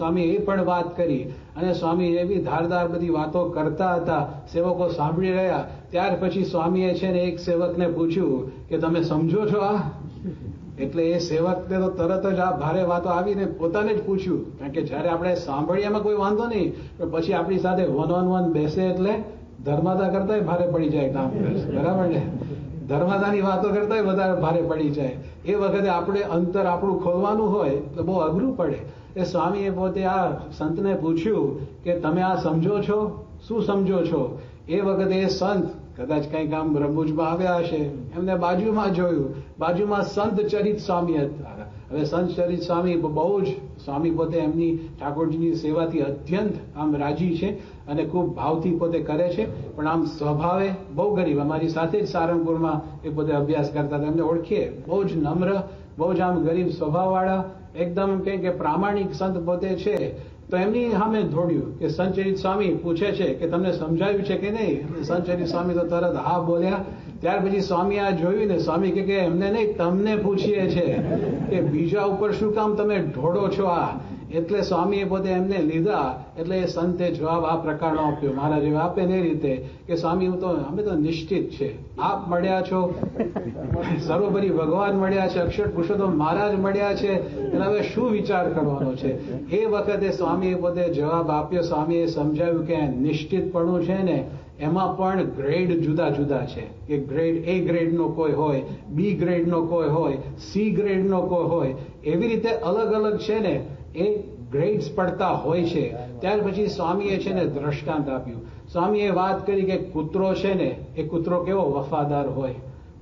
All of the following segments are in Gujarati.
સ્વામી એ પણ વાત કરી અને સ્વામી એવી ધારદાર બધી વાતો કરતા હતા. સેવકો સાંભળી રહ્યા. ત્યાર પછી સ્વામીએ છે ને એક સેવકને પૂછ્યું કે તમે સમજો છો આ? એટલે એ સેવકને તો તરત જ આ ભારે વાતો આવીને પોતાને જ પૂછ્યું. કારણ કે જ્યારે આપણે સાંભળીએ એમાં કોઈ વાંધો નહીં પણ પછી આપણી સાથે વન ઓન વન બેસે એટલે ધર્માદા કરતા ભારે પડી જાય કામ. બરાબર ને? ધર્માદાની વાતો કરતા વધારે ભારે પડી જાય. એ વખતે આપણે અંતર આપણું ખોલવાનું હોય તો બહુ અઘરું પડે. એ સ્વામીએ પોતે આ સંતને પૂછ્યું કે તમે આ સમજો છો? શું સમજો છો? એ વખતે એ સંત કદાચ કંઈક આમ રમૂજમાં આવ્યા હશે. એમને બાજુમાં જોયું. બાજુમાં સંત ચરિત સ્વામી હતા. હવે સંત ચરિત સ્વામી બહુ જ, સ્વામી પોતે એમની ઠાકોરજીની સેવાથી અત્યંત આમ રાજી છે અને ખૂબ ભાવથી પોતે કરે છે. પણ આમ સ્વભાવે બહુ ગરીબ. અમારી સાથે જ સારંગપુરમાં એ પોતે અભ્યાસ કરતા હતા. એમને ઓળખીએ. બહુ જ નમ્ર, બહુ જ આમ ગરીબ સ્વભાવવાળા એકદમ કે કે પ્રામાણિક સંત પોતે છે, તો એમની સામે દોડ્યું કે સંચરિત સ્વામી પૂછે છે કે તમને સમજાયું છે કે નહીં? સંચરિત સ્વામી તો તરત હા બોલ્યા. ત્યાર પછી સ્વામી આ જોયું ને સ્વામી કે એમને નહીં, તમને પૂછીએ છે કે બીજા ઉપર શું કામ તમે ઢોળો છો આ? એટલે સ્વામીએ પોતે એમને લીધા, એટલે એ સંતે જવાબ આ પ્રકારનો આપ્યો. મારા જેવા આપે ને રીતે કે સ્વામી, હું તો, અમે તો નિશ્ચિત છે. આપ મળ્યા છો. સર્વોપરી ભગવાન મળ્યા છે. અક્ષર પુરુષોત્તમ મહારાજ મળ્યા છે. એટલે હવે શું વિચાર કરવાનો છે? એ વખતે સ્વામીએ પોતે જવાબ આપ્યો. સ્વામીએ સમજાવ્યું કે નિશ્ચિતપણું છે ને, એમાં પણ ગ્રેડ જુદા જુદા છે. કે ગ્રેડ એ ગ્રેડનો કોઈ હોય બી ગ્રેડનો કોઈ હોય સી ગ્રેડનો કોઈ હોય. એવી રીતે અલગ અલગ છે ને એ ગ્રેડ્સ પડતા હોય છે. ત્યાર પછી સ્વામીએ છે ને દ્રષ્ટાંત આપ્યું. સ્વામીએ વાત કરી કે કૂતરો છે ને, એ કૂતરો કેવો વફાદાર હોય?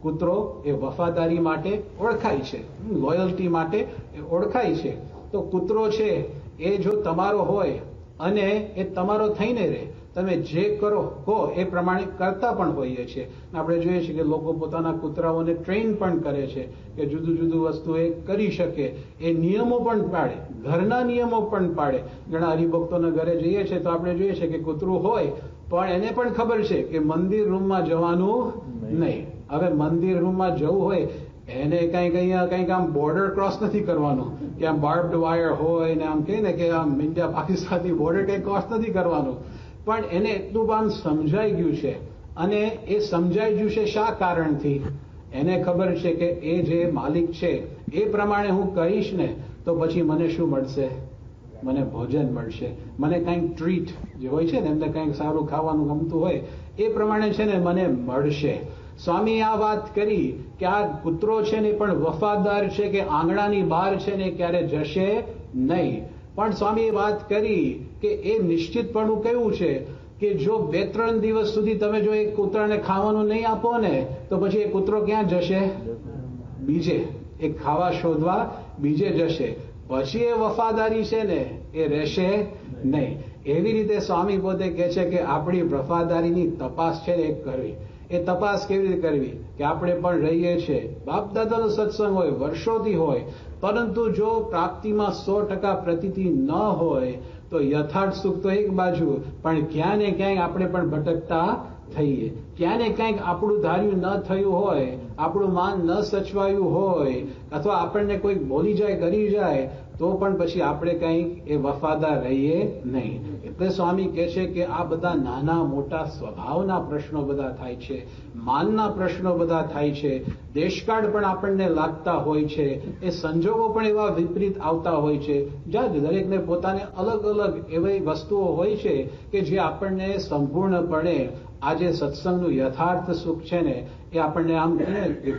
કૂતરો એ વફાદારી માટે ઓળખાય છે. લોયલ્ટી માટે એ ઓળખાય છે. તો કૂતરો છે, એ જો તમારો હોય અને એ તમારો થઈને રહે. તમે જે કરો કહો એ પ્રમાણે કરતા પણ હોઈએ છીએ. આપણે જોઈએ છીએ કે લોકો પોતાના કૂતરાઓને ટ્રેન પણ કરે છે કે જુદું જુદું વસ્તુ એ કરી શકે. એ નિયમો પણ પાડે ઘરના નિયમો પણ પાડે. ઘણા હરિભક્તોના ઘરે જઈએ છીએ તો આપણે જોઈએ છીએ કે કૂતરું હોય પણ એને પણ ખબર છે કે મંદિર રૂમમાં જવાનું નહીં. હવે મંદિર રૂમમાં જવું હોય એને કંઈક અહીંયા કંઈક આમ બોર્ડર ક્રોસ નથી કરવાનું. કે આમ બાર્બડ વાયર હોય ને આમ કહે ને કે આમ ઇન્ડિયા પાકિસ્તાનની બોર્ડર કંઈ ક્રોસ નથી કરવાનું. પણ એને એટલું આમ સમજાઈ ગયું છે. અને એ સમજાઈ ગયું છે શા કારણથી? એને ખબર છે કે એ જે માલિક છે, એ પ્રમાણે હું કહીશ ને, તો પછી મને શું મળશે? મને ભોજન મળશે. મને કંઈક ટ્રીટ જે હોય છે ને, એમને કંઈક સારું ખાવાનું ગમતું હોય, એ પ્રમાણે છે ને મને મળશે. સ્વામીએ આ વાત કરી કે આ કૂતરો છે ને પણ વફાદાર છે કે આંગણાની બહાર છે ને ક્યારે જશે નહીં. પણ સ્વામીએ વાત કરી કે એ નિશ્ચિતપણું કેવું છે કે જો બે ત્રણ દિવસ સુધી તમે જો એ કૂતરાને ખાવાનું નહીં આપો ને, તો પછી એ કૂતરો ક્યાં જશે? બીજે. એ ખાવા શોધવા બીજે જશે. પછી એ વફાદારી છે ને, એ રહેશે નહીં. એવી રીતે સ્વામી પોતે કહે છે કે આપણી વફાદારીની તપાસ છે ને એ કરવી. એ તપાસ કેવી રીતે કરવી? કે આપણે પણ રહીએ છીએ બાપ દાદાનો સત્સંગ હોય, વર્ષોથી હોય, પરંતુ જો પ્રાપ્તિમાં સો ટકા પ્રતીતિ ન હોય, તો યથાર્થ સુખ તો એક બાજુ, પણ ક્યાં ને ક્યાંય આપણે પણ ભટકતા થઈએ. ક્યાં ને ક્યાંક આપણું ધાર્યું ન થયું હોય, આપણું માન ન સચવાયું હોય, અથવા આપણને કોઈક બોલી જાય, કરી જાય, તો પણ પછી આપણે કંઈક એ વફાદાર રહીએ નહીં. એટલે સ્વામી કહે છે કે આ બધા નાના મોટા સ્વભાવના પ્રશ્નો બધા થાય છે, માનના પ્રશ્નો બધા થાય છે, દેશકાળ પણ આપણને લાગતા હોય છે, એ સંજોગો પણ એવા વિપરીત આવતા હોય છે. જ્યાં દરેકને પોતાને અલગ અલગ એવી વસ્તુઓ હોય છે કે જે આપણને સંપૂર્ણપણે આજે સત્સંગનું યથાર્થ સુખ છે ને, એ આપણને આમ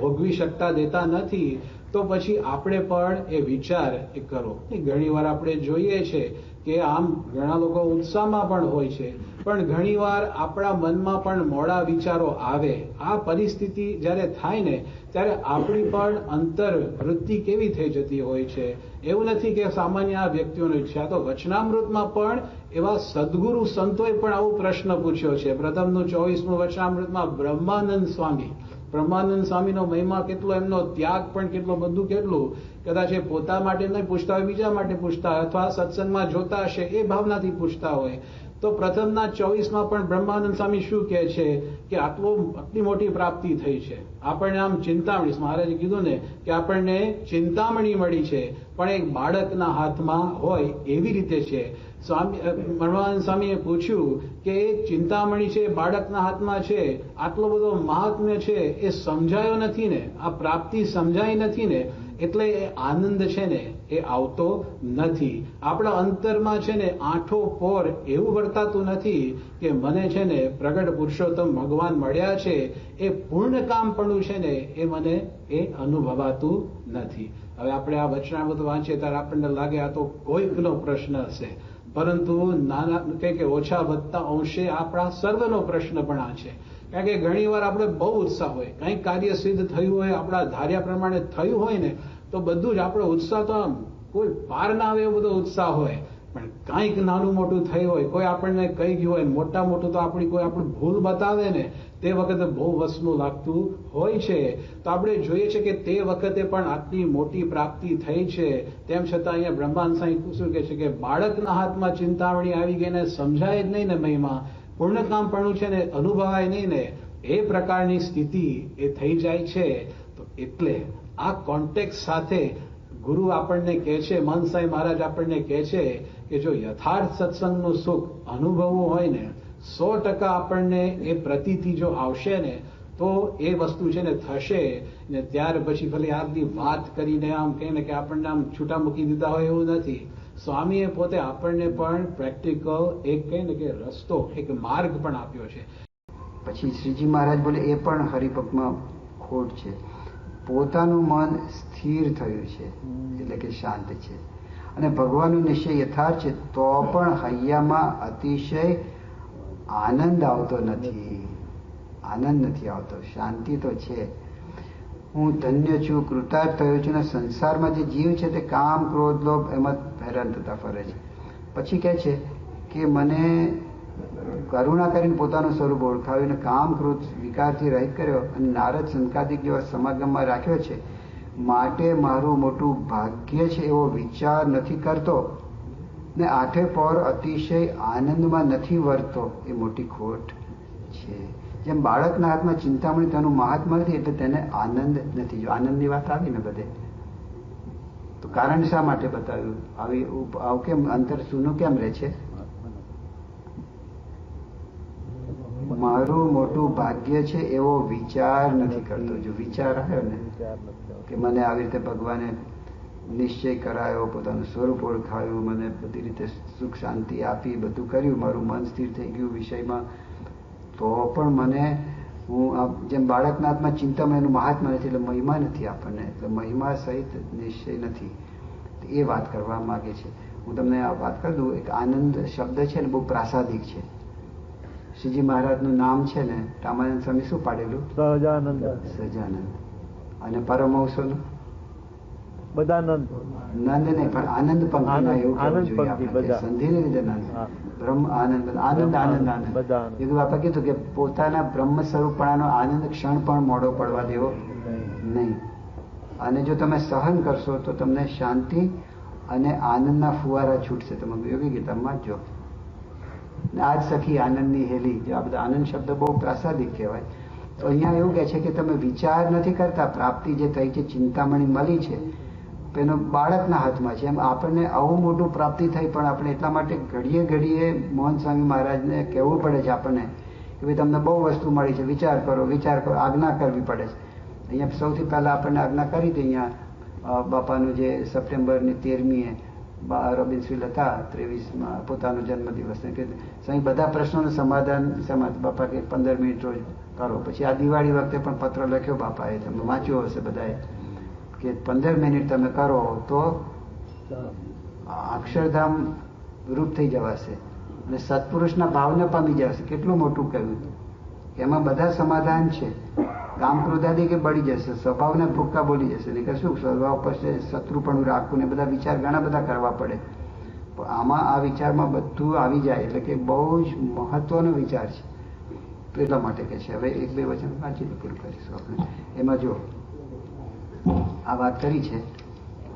ભોગવી શકતા દેતા નથી. તો પછી આપણે પણ એ વિચાર એ કરો. ઘણી વાર આપણે જોઈએ છે કે આમ ઘણા લોકો ઉત્સાહમાં પણ હોય છે, પણ ઘણીવાર આપણા મનમાં પણ મોડા વિચારો આવે. આ પરિસ્થિતિ જ્યારે થાય ને, ત્યારે આપણી પણ અંતર વૃત્તિ કેવી થઈ જતી હોય છે? એવું નથી કે સામાન્ય આ વ્યક્તિઓની ઈચ્છા તો વચનામૃતમાં પણ એવા સદગુરુ સંતોએ પણ આવો પ્રશ્ન પૂછ્યો છે. પ્રથમનું ચોવીસમું વચનામૃતમાં બ્રહ્માનંદ સ્વામી. બ્રહ્માનંદ સ્વામીનો મહિમા કેટલો, એમનો ત્યાગ પણ કેટલો, બધું કેટલું, કદાચ એ પોતા માટે નહીં પૂછતા હોય, બીજા માટે પૂછતા હોય, અથવા સત્સંગમાં જોતા હશે, એ ભાવનાથી પૂછતા હોય. તો પ્રથમના ચોવીસમાં પણ બ્રહ્માનંદ સ્વામી શું કહે છે કે આટલો, આટલી મોટી પ્રાપ્તિ થઈ છે. આપણને આમ ચિંતામણી, મહારાજે કીધું ને કે આપણને ચિંતામણી મળી છે, પણ એક બાળકના હાથમાં હોય એવી રીતે છે. સ્વામી અ, સ્વામીએ પૂછ્યું કે એ ચિંતામણી છે બાળકના હાથમાં છે આટલો બધો મહાત્મ્ય છે એ સમજાયો નથી ને? આ પ્રાપ્તિ સમજાઈ નથી ને? એટલે એ આનંદ છે ને એ આવતો નથી. આપણા અંતરમાં છે ને આઠો પોર એવું વર્તાતું નથી કે મને છે ને પ્રગટ પુરુષોત્તમ ભગવાન મળ્યા છે એ પૂર્ણ કામપણું છે ને એ મને એ અનુભવાતું નથી. હવે આપણે આ વચનામૃત વાંચીએ ત્યારે આપણને લાગે આ તો કોઈકનો પ્રશ્ન હશે. પરંતુ નાના કે કે ઓછા વધતા અંશે આપણા સર્વનો પ્રશ્ન પણ આ છે. કારણ કે ઘણી વાર આપણે બહુ ઉત્સાહ હોય કંઈક કાર્ય સિદ્ધ થયું હોય, આપણા ધાર્યા પ્રમાણે થયું હોય ને, તો બધું જ આપણો ઉત્સાહ તો આમ કોઈ પાર ના આવે એવો બધો ઉત્સાહ હોય. પણ કાંઈક નાનું મોટું થયું હોય, કોઈ આપણને કહી ગયું હોય, મોટા મોટું તો આપણી કોઈ આપણી ભૂલ બતાવે ને, તે વખતે બહુ વસનું લાગતું હોય છે. તો આપણે જોઈએ છે કે તે વખતે પણ આટલી મોટી પ્રાપ્તિ થઈ છે. તેમ છતાં અહીંયા બ્રહ્માંડ સાંઈ શું કહે છે કે બાળકના હાથમાં ચિંતામણી આવી ગઈ સમજાય જ નહીં ને મહિમા. પૂર્ણકામપણું છે ને અનુભવાય નહીં ને, એ પ્રકારની સ્થિતિ એ થઈ જાય છે. તો એટલે આ કોન્ટેક્ટ સાથે ગુરુ આપણને કહે છે મનસાઈ મહારાજ આપણને કહે છે કે જો યથાર્થ સત્સંગનું સુખ અનુભવવું હોય ને સો ટકા આપણને એ પ્રતીતિ જો આવશે ને તો એ વસ્તુ છે ને થશે ને ત્યાર પછી ભલે આટલી વાત કરીને આમ કહે ને કે આપણને આમ છૂટા મૂકી દીધા હોય એવું નથી. સ્વામીએ પોતે આપણને પણ પ્રેક્ટિકલ એક કહે ને કે રસ્તો એક માર્ગ પણ આપ્યો છે. પછી શ્રીજી મહારાજ બોલે એ પણ હરિભક્તમાં ખોટ છે. પોતાનું મન સ્થિર થયું છે એટલે કે શાંત છે. અને ભગવાનનો નિશ્ચય યથાર્થ છે, તો પણ હૈયામાં અતિશય આનંદ આવતો નથી. આનંદ નથી આવતો, શાંતિ તો છે. હું ધન્ય છું, કૃતાર્થ થયો છું અને સંસારમાં જે જીવ છે તે કામ, ક્રોધ, લોભ એમાં હેરાન થતા ફરે છે. પછી કહે છે કે મને કરુણા કરીને પોતાનું સ્વરૂપ ઓળખાવ્યું અને કામ, ક્રોધ, વિકારથી રહિત કર્યો અને નારદ સંકાદિક જેવા સમાગમમાં રાખ્યો છે. માટે મારું મોટું ભાગ્ય છે એવો વિચાર નથી કરતો ને આઠે પર અતિશય આનંદમાં નથી વર્તો. એ મોટી ખોટ છે. જેમ બાળકના હાથમાં ચિંતામણી તેનું મહાત્મા નથી, એટલે તેને આનંદ નથી. જો આનંદની વાત આવી ને બધે, તો કારણ શા માટે બતાવ્યું? આવી આવું કેમ? અંતર સૂનું કેમ રહે છે? મારું મોટું ભાગ્ય છે એવો વિચાર નથી કરતો. જો વિચાર આવ્યો ને કે મને આવી રીતે ભગવાને નિશ્ચય કરાયો, પોતાનું સ્વરૂપ ઓળખાયું, મને બધી રીતે સુખ, શાંતિ આપી, બધું કર્યું, મારું મન સ્થિર થઈ ગયું વિષયમાં, તો પણ મને હું જેમ બાળકના હાથમાં ચિંતામાં એનું મહાત્મા નથી, એટલે મહિમા નથી આપણને, એટલે મહિમા સહિત નિશ્ચય નથી. એ વાત કરવા માગે છે. હું તમને આ વાત કરી દઉં. એક આનંદ શબ્દ છે ને, બહુ પ્રાસાદિક છે. શ્રીજી મહારાજનું નામ છે ને રામાનંદ સ્વામી શું પાડેલું? સહજાનંદ. સહજાનંદ. અને પરમહંસોનું? બધાનંદ. નંદ નહીં પણ આનંદ પંક્તિના એવું આનંદ પંક્તિ આપણે. બધા. લીધે નંદ બ્રહ્મ આનંદ આનંદ આનંદ આનંદ બધા આનંદ. એ બાપા કીધું કે પોતાના બ્રહ્મ સ્વરૂપણાનો આનંદ ક્ષણ પણ મોડો પડવા દેવો. નહીં. અને જો તમે સહન કરશો તો તમને શાંતિ અને આનંદના ફુવારા છૂટશે. તમે યોગી ગીતામાં જો આજ સખી આનંદની હેલી, જો આ બધા આનંદ શબ્દ બહુ પ્રાસાદિક કહેવાય. તો અહીંયા એવું કહે છે કે તમે વિચાર નથી કરતા, પ્રાપ્તિ જે થઈ છે, ચિંતામણી મળી છે તેનો બાળકના હાથમાં છે. એમ આપણને આવું મોટું પ્રાપ્તિ થઈ, પણ આપણે એટલા માટે ઘડીએ ઘડીએ મોહન સ્વામી મહારાજને કહેવું પડે છે આપણને કે ભાઈ તમને બહુ વસ્તુ મળી છે, વિચાર કરો વિચાર કરો, આજ્ઞા કરવી પડે છે. અહીંયા સૌથી પહેલા આપણને આજ્ઞા કરી હતી અહીંયા બાપાનું જે સપ્ટેમ્બરની તેરમીએ રોબિન્સવિલ હતા ત્રેવીસમાં પોતાનો જન્મદિવસને કે સાંઈ બધા પ્રશ્નોનું સમાધાન સમાધાન બાપા કે પંદર મિનિટ રોજ કરો. પછી આ દિવાળી વખતે પણ પત્ર લખ્યો બાપાએ. તમે વાંચ્યો હશે બધાએ કે પંદર મિનિટ તમે કરો તો અક્ષરધામ રૂપ થઈ જવાશે. અને સત્પુરુષના ભાવને પામી જશે કેટલું મોટું કહ્યું. એમાં બધા સમાધાન છે. કામ ક્રોધાદી કે બળી જશે, સ્વભાવને ભૂક્કા બોલી જશે. ને કે શું, સ્વભાવ પછી શત્રુપણું રાખવું ને બધા વિચાર ઘણા બધા કરવા પડે. આમાં આ વિચારમાં બધું આવી જાય એટલે કે બહુ જ મહત્વનો વિચાર છે. એટલા માટે કે છે. હવે એક બે વચન વાંચીને પૂરું કરીશું આપણે. એમાં જો આ વાત કરી છે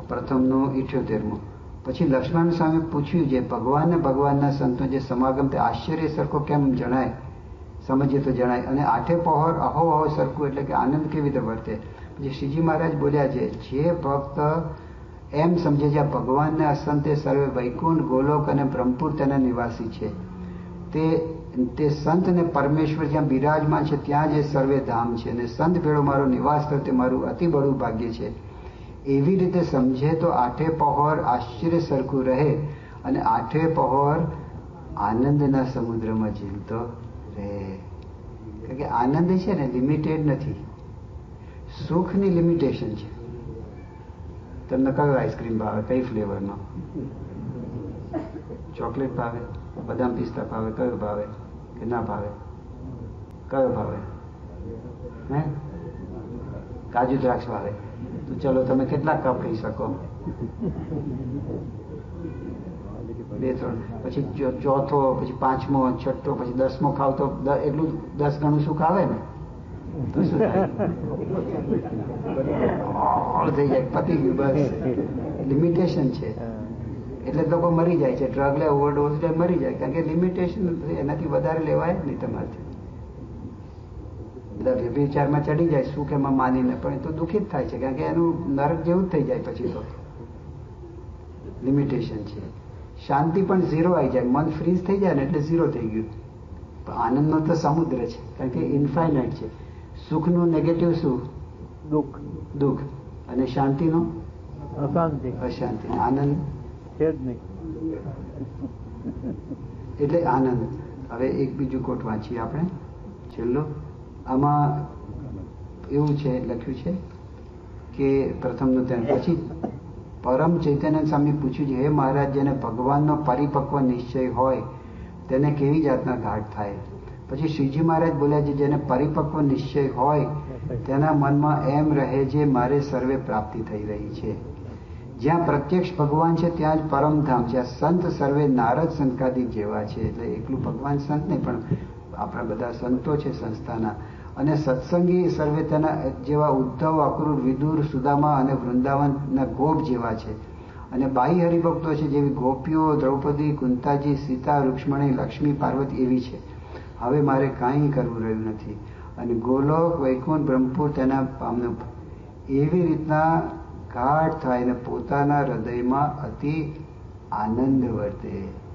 પ્રથમનું ઇઠ્યોતેરમું. પછી લક્ષ્મણ સ્વામી પૂછ્યું જે ભગવાન ભગવાનના સંતો જે સમાગમ તે આશ્ચર્ય સરખો કેમ જણાય? સમજીએ તો જણાય. અને આઠે પહોર અહો અહો સરખું એટલે કે આનંદ કેવી રીતે વર્તે? જે શ્રીજી મહારાજ બોલ્યા છે, જે ભક્ત એમ સમજે આ ભગવાનને અસંતે સર્વે વૈકુંઠ, ગોલોક અને બ્રહ્મપુર તેના નિવાસી છે. તે તે સંત ને પરમેશ્વર જ્યાં બિરાજમાન છે, ત્યાં જે સર્વે ધામ છે. અને સંત ભેળો મારો નિવાસ થયો તે મારું અતિ બળું ભાગ્ય છે. એવી રીતે સમજે તો આઠે પહોર આશ્ચર્ય સરખું રહે. અને આઠે પહોર આનંદના સમુદ્રમાં ઝીલતો રહે કે આનંદ છે ને લિમિટેડ નથી. સુખની લિમિટેશન છે. તમને કયો આઈસ્ક્રીમ ભાવે? કઈ ફ્લેવરનો ચોકલેટ ભાવે? બદામ પિસ્તા ભાવે? કયો ભાવે? કે ના ભાવે? કયો ભાવે? હે? કાજુ દ્રાક્ષ ભાવે. તો ચલો, તમે કેટલા કપ લઈ શકો? બે, ત્રણ. પછી ચોથો, પછી પાંચમો, છઠ્ઠો, પછી દસમો ખાવ તો એટલું દસ ગણું સુખ આવે ને? થઈ જાય, પતી ગયું, બસ. લિમિટેશન છે. એટલે લોકો મરી જાય છે. ડ્રગ લે ઓવરડોઝ લે, મરી જાય. કારણ કે લિમિટેશન એનાથી વધારે લેવાય જ નહીં તમારથી. બધા વ્યભિચારમાં ચડી જાય, સુખ એમાં માનીને. પણ એ તો દુઃખિત થાય છે. કારણ કે એનું નરક જેવું જ થઈ જાય પછી તો. લિમિટેશન છે. શાંતિ પણ ઝીરો આવી જાય. મન ફ્રીઝ થઈ જાય ને એટલે ઝીરો થઈ ગયું. પણ આનંદનો તો સમુદ્ર છે કારણ કે ઇન્ફાઇનાઇટ છે. સુખનું નેગેટિવ શું? દુઃખ. દુઃખ. અને શાંતિનો? અશાંતિ. અશાંતિ. આનંદ? છે જ નહીં. એટલે આનંદ. હવે એક બીજું કોટ વાંચીએ આપણે. છેલ્લો. આમાં એવું છે લખ્યું છે કે પ્રથમનું તેમ પછી પરમ ચૈતન્ય સ્વામી પૂછ્યું છે, હે મહારાજ, જેને ભગવાનનો પરિપક્વ નિશ્ચય હોય, તેને કેવી જાતના ઘાટ થાય? પછી શ્રીજી મહારાજ બોલ્યા છે, જેને પરિપક્વ નિશ્ચય હોય, તેના મનમાં એમ રહે છે મારે સર્વે પ્રાપ્તિ થઈ રહી છે. જ્યાં પ્રત્યક્ષ ભગવાન છે, ત્યાં જ પરમધામ છે. આ સંત સર્વે નારદ સંકાદિક જેવા છે. એટલે એકલું ભગવાન સંત નહીં, પણ આપણા બધા સંતો છે સંસ્થાના. અને સત્સંગી સર્વે તેના જેવા ઉદ્ધવ અક્રૂર વિદુર, સુદામા અને વૃંદાવનના ગોપ જેવા છે. અને બાઈ હરિભક્તો છે જેવી ગોપીઓ, દ્રૌપદી, કુંતાજી, સીતા, રૂક્ષ્મણી, લક્ષ્મી, પાર્વતી એવી છે. હવે મારે કાંઈ કરવું રહ્યું નથી. અને ગોલોક, વૈકુંઠ, બ્રહ્મપુર તેના પામનું એવી રીતના ગાઢ થાય ને પોતાના હૃદયમાં અતિ આનંદ વર્તે.